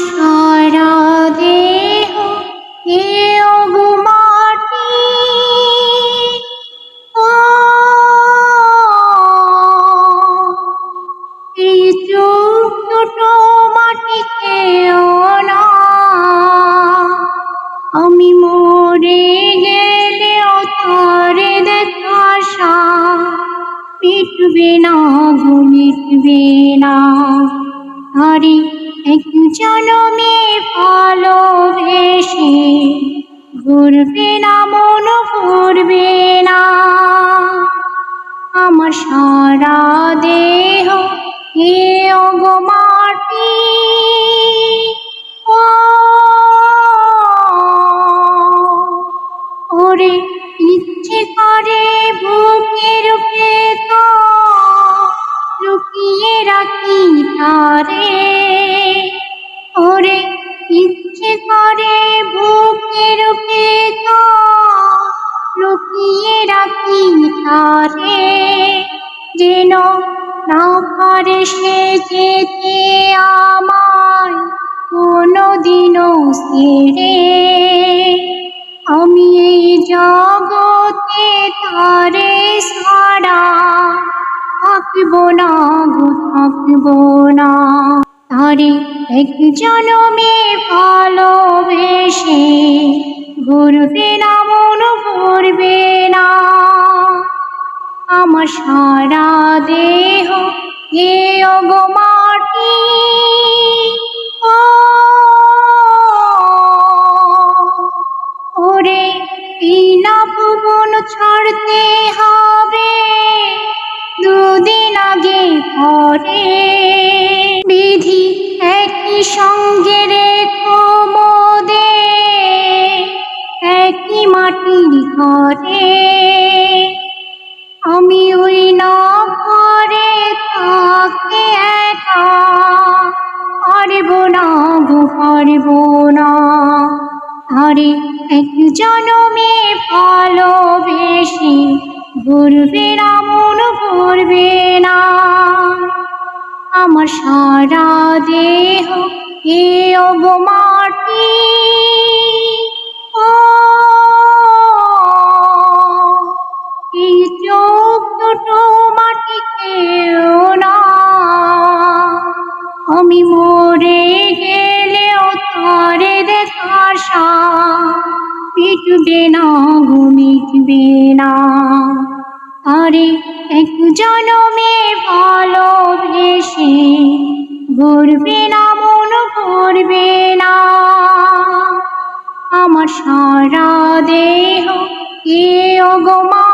সারা দেহ ওগো মাটি। এই চোখ না আমি মরে গেলে তারে দেখা আশা মিটবে না গো, মিটবে না। আরে এক জনমে ভালোবেসে। ঘুরবে না মন ঘুরবে না। আমার সারা দেহ হে অগো মাটি। ওরে ইচ্ছে করে বুকের ভেতর ইচ্ছে করে বুকের ভেতর লুকিয়ে রাখি তারে। যেন না পারে সে যেতে আমায় কোনোদিনও ছেড়ে আমি এই জগতে তারে সারা থাকব না গো, থাকব না। তারে এক জনমে ভালোবেসে ঘুরবে না মন ঘুরবে না। আমার সারা দেহ হে অগো মাটি। ওরে এই ভুবন ছাড়তে হবে। দুদিন আগে পারব না আরে এক জনমে ভালোবেসে ঘুরবে না, মন ঘুরবে না। আমার সারা দেহ এ অগো মিটবে না গো মিটবে না। আরে, এক জনমে ভালোবেসে ঘুরবে না, মন করবে না। আমার সারা দেহ কে অগমা